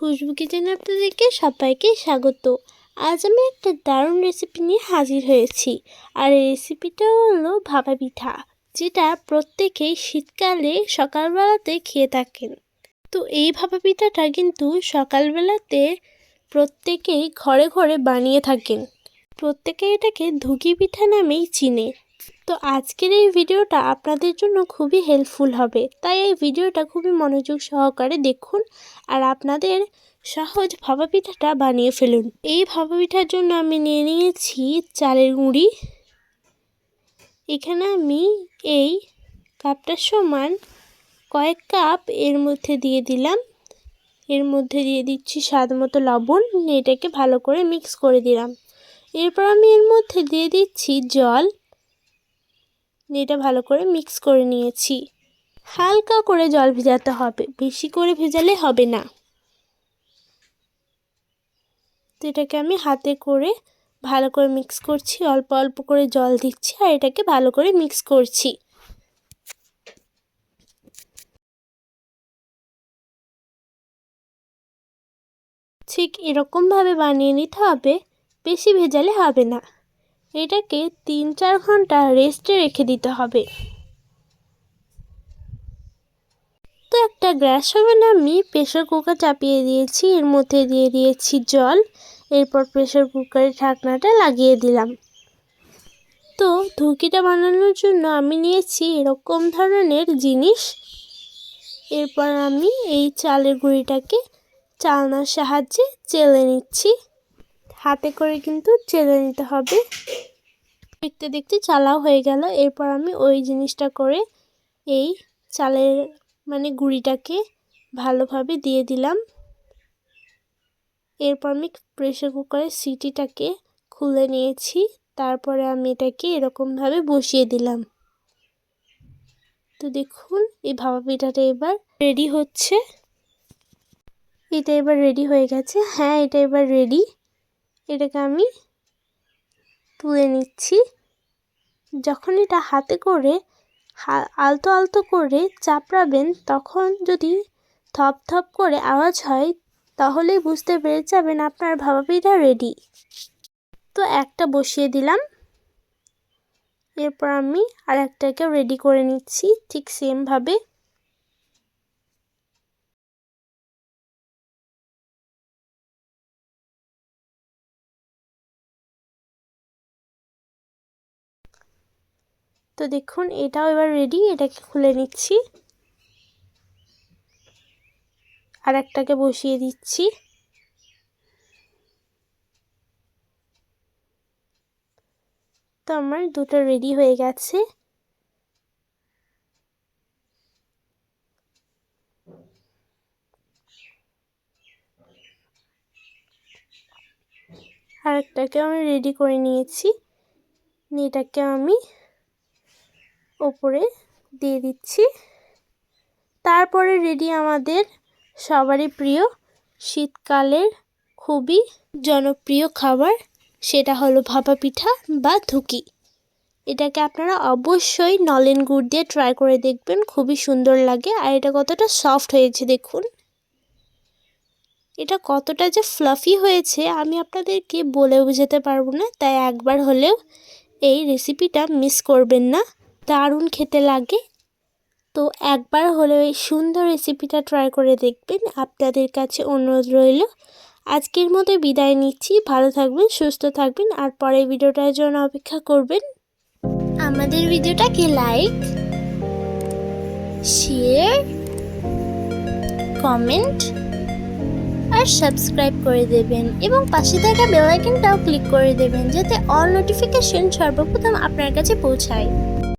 খুশবু কিচেনে আপনাদেরকে সবাইকে স্বাগত। আজ আমি একটা দারুণ রেসিপি নিয়ে হাজির হয়েছি। আর এই রেসিপিটা হলো ভাপা পিঠা, যেটা প্রত্যেকেই শীতকালে সকালবেলাতে খেয়ে থাকেন। তো এই ভাপা পিঠাটা কিন্তু সকালবেলাতে প্রত্যেকেই ঘরে ঘরে বানিয়ে থাকেন। প্রত্যেকে এটাকে ধুকি পিঠা নামেই চিনে। তো আজকের এই ভিডিওটা আপনাদের জন্য খুবই হেল্পফুল হবে। তাই এই ভিডিওটা খুবই মনোযোগ সহকারে দেখুন আর আপনাদের সহজ ভাপা পিঠাটা বানিয়ে ফেলুন। এই ভাপা পিঠার জন্য আমি নিয়ে নিয়েছি চালের গুঁড়ি। এখানে আমি এই কাপটার সমান কয়েক কাপ এর মধ্যে দিয়ে দিলাম। এর মধ্যে দিয়ে দিচ্ছি স্বাদ মতো লবণ। এটাকে ভালো করে মিক্স করে দিলাম। এরপর আমি এর মধ্যে দিয়ে দিচ্ছি জল। এটা ভালো করে মিক্স করে নিয়েছি। হালকা করে জল ভেজাতে হবে, বেশি করে ভেজালে হবে না। তো এটাকে আমি হাতে করে ভালো করে মিক্স করছি, অল্প অল্প করে জল দিচ্ছি আর এটাকে ভালো করে মিক্স করছি। ঠিক এরকমভাবে বানিয়ে নিতে হবে, বেশি ভেজালে হবে না। এটাকে তিন চার ঘণ্টা রেস্টে রেখে দিতে হবে। তো একটা গ্যাস ওভেন আমি প্রেশার কুকার চাপিয়ে দিয়েছি, এর মধ্যে দিয়ে দিয়েছি জল, এরপর প্রেশার কুকারের ঢাকনাটা লাগিয়ে দিলাম। তো ধুকিটা বানানোর জন্য আমি নিয়েছি এরকম ধরনের জিনিস। এরপর আমি এই চালের গুঁড়িটাকে চালনার সাহায্যে চেলে নিচ্ছি। হাতে করে কিন্তু চেলে নিতে হবে। দেখতে দেখতে চালাও হয়ে গেল। এরপর আমি ওই জিনিসটা করে এই চালের মানে গুঁড়িটাকে ভালোভাবে দিয়ে দিলাম। এরপর আমি প্রেশার কুকারের সিটিটাকে খুলে নিয়েছি। তারপরে আমি এটাকে এরকমভাবে বসিয়ে দিলাম। তো দেখুন, এই ভাপা পিঠাটা এবার রেডি হচ্ছে। এটা এবার রেডি হয়ে গেছে। হ্যাঁ এটা এবার রেডি। এটাকে আমি তুলে নিচ্ছি। যখন এটা হাতে করে আলতো আলতো করে চাপড়াবেন, তখন যদি থপ থপ করে আওয়াজ হয়, তাহলেই বুঝতে পেরে যাবেন আপনার ভাপা পিঠা রেডি তো একটা বসিয়ে দিলাম। এরপর আমি আর একটাকে রেডি করে নিচ্ছি, ঠিক সেমভাবে তো দেখুন, এটাও এবার রেডি এটাকে খুলে নিচ্ছি। আর একটাকে বসিয়ে দিচ্ছি। তো আমার দুটো রেডি হয়ে গেছে। আর একটাকে আমি রেডি করে নিয়েছি। এটাকে আমি ওপরে দিয়ে দিচ্ছি। তারপরে রেডি আমাদের সবারই প্রিয় শীতকালের খুবই জনপ্রিয় খাবার, সেটা হলো ভাপা পিঠা বা ধুকি। এটাকে আপনারা অবশ্যই নলেন গুড় দিয়ে ট্রাই করে দেখবেন, খুবই সুন্দর লাগে আর এটা কতটা সফট হয়েছে দেখুন। এটা কতটা যে ফ্লাফি হয়েছে আমি আপনাদেরকে বলে বোঝাতে পারব না, তাই একবার হলেও এই রেসিপিটা মিস করবেন না। দারুণ খেতে লাগে। তো একবার হলেও এই সুন্দর রেসিপিটা ট্রাই করে দেখবেন। আপনাদের কাছে অনুরোধ রইল। আজকের মতো বিদায় নিচ্ছি। ভালো থাকবেন, সুস্থ থাকবেন। আর পরের ভিডিওটার জন্য অপেক্ষা করবেন। আমাদের ভিডিওটাকে লাইক শেয়ার কমেন্ট আর সাবস্ক্রাইব করে দেবেন। এবং পাশে থাকা বেল আইকনটাও ক্লিক করে দেবেন, যাতে অল নোটিফিকেশন সর্বপ্রথম আপনার কাছে পৌঁছায়।